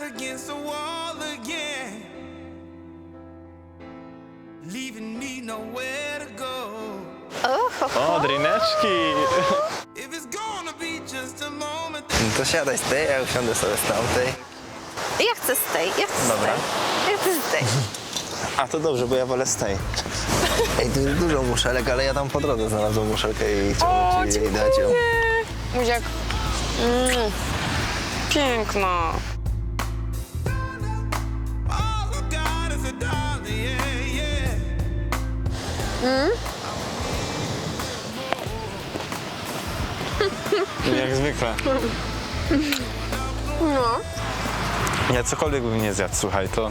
against the wall again, leaving me nowhere to go. O, drineczki! If it's gonna be just a moment, No to siadaj z tej, ja usiądę sobie z tamtej. Ja chcę z tej, ja chcę Dobra. z tej. Ja chcę z tej. A to dobrze, bo ja wolę z tej. Ej, tu jest dużo muszelek, ale ja tam po drodze znalazłem muszelkę i chciałbym ci jej dać ją. Muziak. Mm. Piękna. Jak zwykle. No. Ja cokolwiek bym nie zjadł, słuchaj, to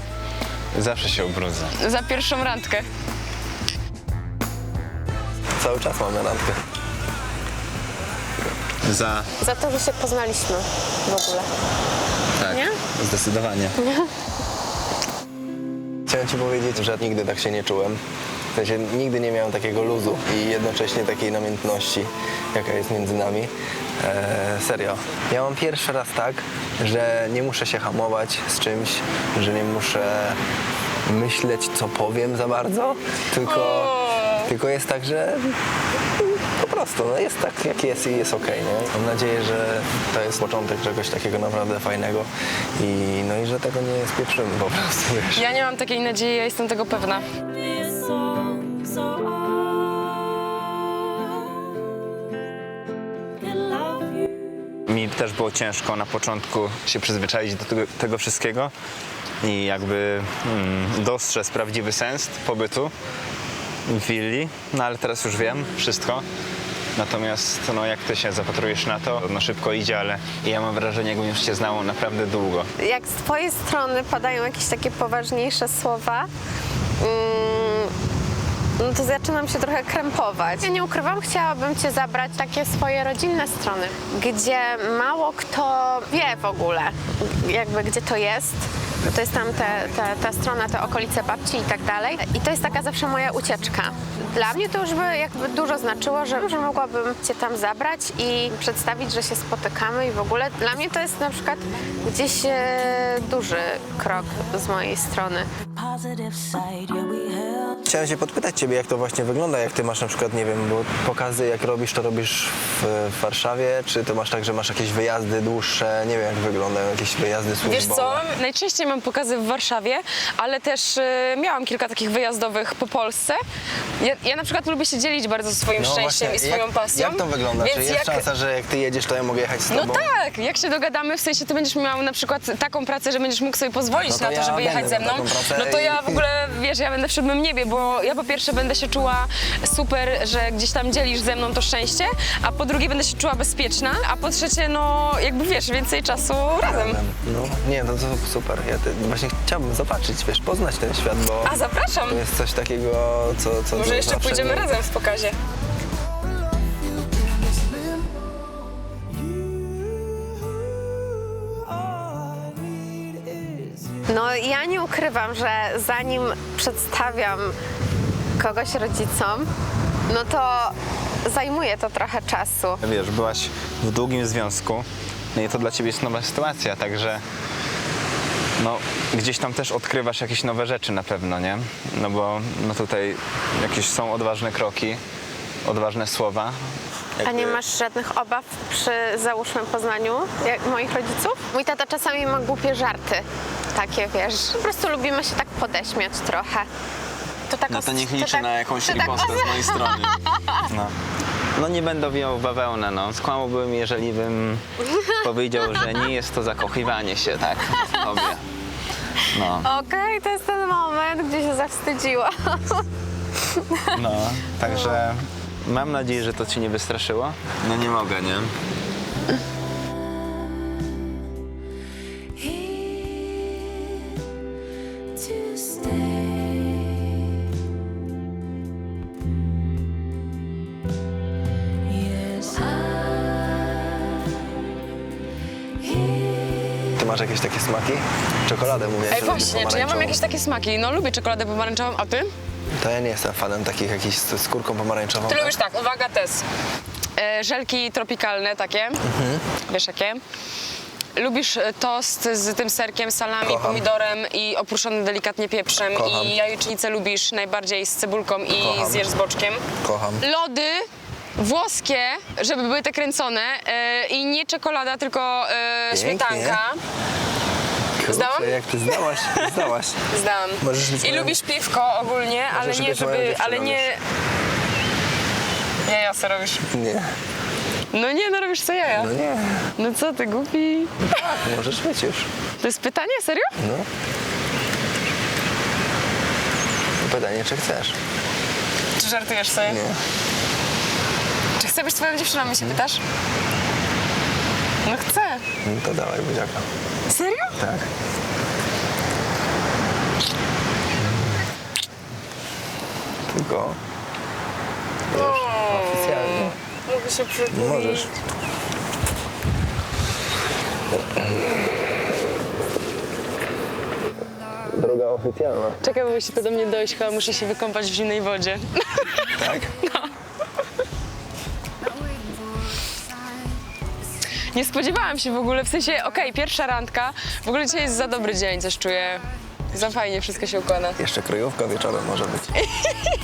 zawsze się ubrudzę. Za pierwszą randkę. Cały czas mamy randkę. Za... Za to, że się poznaliśmy w ogóle. Tak, Nie? zdecydowanie. Chciałem ci powiedzieć, że nigdy tak się nie czułem. Sensie nigdy nie miałem takiego luzu i jednocześnie takiej namiętności, jaka jest między nami. Eee, serio. Ja mam pierwszy raz tak, że nie muszę się hamować z czymś, że nie muszę myśleć, co powiem za bardzo, tylko, tylko jest tak, że po prostu no jest tak, jak jest i jest okej. nie? Mam nadzieję, że to jest początek czegoś takiego naprawdę fajnego i, no i że tego nie spieprzymy po prostu, wiesz. Ja nie mam takiej nadziei, ja jestem tego pewna. Mi też było ciężko na początku się przyzwyczaić do tego, tego wszystkiego i jakby mm, dostrzec prawdziwy sens pobytu w willi, no ale teraz już wiem wszystko. Natomiast no, jak ty się zapatrujesz na to, no szybko idzie, ale ja mam wrażenie, jakbym już cię znało naprawdę długo. Jak z twojej strony padają jakieś takie poważniejsze słowa, mm, no to zaczynam się trochę krępować. Ja nie ukrywam, chciałabym cię zabrać takie swoje rodzinne strony, gdzie mało kto wie w ogóle, jakby gdzie to jest. To jest tam te, te, ta strona, te okolice babci i tak dalej. I to jest taka zawsze moja ucieczka. Dla mnie to już by jakby dużo znaczyło, że, że mogłabym cię tam zabrać i przedstawić, że się spotykamy i w ogóle dla mnie to jest na przykład gdzieś e, duży krok z mojej strony. Chciałem się podpytać Ciebie, jak to właśnie wygląda, jak Ty masz na przykład, nie wiem, bo pokazy jak robisz, to robisz w, w Warszawie, czy to masz tak, że masz jakieś wyjazdy dłuższe, nie wiem jak wyglądają jakieś wyjazdy służbowe. Wiesz co, najczęściej mam pokazy w Warszawie, ale też y, miałam kilka takich wyjazdowych po Polsce. Ja, ja na przykład lubię się dzielić bardzo swoim No szczęściem właśnie, i swoją jak, pasją. Jak to wygląda? Czy jest szansa, że jak Ty jedziesz, to ja mogę jechać z No Tobą? tak, jak się dogadamy, w sensie ty będziesz miał na przykład taką pracę, że będziesz mógł sobie pozwolić No to na to, ja żeby jechać będę ze miał mną, taką pracę no to ja w ogóle, wiesz, ja będę w siódmym niebie, bo ja po pierwsze będę się czuła super, że gdzieś tam dzielisz ze mną to szczęście, a po drugie będę się czuła bezpieczna, a po trzecie, no jakby wiesz, więcej czasu razem. No, nie, no to super. Ja te, właśnie chciałbym zobaczyć, wiesz, poznać ten świat, bo A zapraszam, to jest coś takiego, co... co może jeszcze zawsze pójdziemy mnie- razem w pokazie. No ja nie ukrywam, że zanim przedstawiam kogoś rodzicom, no to zajmuje to trochę czasu. Wiesz, byłaś w długim związku, no i to dla ciebie jest nowa sytuacja, także no, gdzieś tam też odkrywasz jakieś nowe rzeczy na pewno, nie? No bo no tutaj jakieś są odważne kroki, odważne słowa. A Jakby- nie masz żadnych obaw przy załóżmy poznaniu jak moich rodziców? Mój tata czasami ma głupie żarty. Takie wiesz. Po prostu lubimy się tak podeśmiać trochę. To tak No to niech liczy tak- na jakąś to tak ripostę os- z mojej strony. No. no nie będę wijał w bawełnę, no. Skłamałbym, jeżeli bym powiedział, że nie jest to zakochywanie się, tak, w tobie. No, Okej, to jest ten moment, gdzie się zawstydziła. no, także mam nadzieję, że to cię nie wystraszyło. No nie mogę, nie? Masz jakieś takie smaki? Czekoladę mówię. Ej, właśnie, czy ja mam jakieś takie smaki? No lubię czekoladę pomarańczową, a ty? To ja nie jestem fanem takich jakichś z skórką pomarańczową. Ty lubisz tak, uwaga, test. E, żelki tropikalne takie, wiesz jakie? lubisz e, tost z tym serkiem, salami, Kocham. pomidorem i oprószony delikatnie pieprzem Kocham. i jajecznicę lubisz najbardziej z cebulką i Kocham. zjesz z boczkiem. Kocham. Lody włoskie, żeby były te kręcone e, i nie czekolada, tylko e, Pięknie. śmietanka. Zdałam? Jak ty zdałaś, zdałaś. Zdałam. Możesz być I moją- lubisz piwko ogólnie, ale Możesz nie być moją żeby, dziewczyną, ale nie... Jaja co robisz? Nie, No nie, no robisz co jaja. no nie. No co ty głupi? Możesz być już. To jest pytanie, serio? No. Pytanie, czy chcesz? Czy żartujesz sobie? Nie. Czy chcę być twoją dziewczyną, mi się pytasz? No chcę. No to dawaj buziaka. Serio? Tak. Tylko... Wiesz, oficjalnie. Mogę się przytulić. Możesz. Droga oficjalna. Czekaj, bo musi to do mnie dojść, chyba muszę się wykąpać w zimnej wodzie. Tak? Nie spodziewałam się w ogóle, w sensie, okej, pierwsza randka, w ogóle dzisiaj jest za dobry dzień, coś czuję. Za fajnie wszystko się układa. Jeszcze kryjówka wieczorem może być.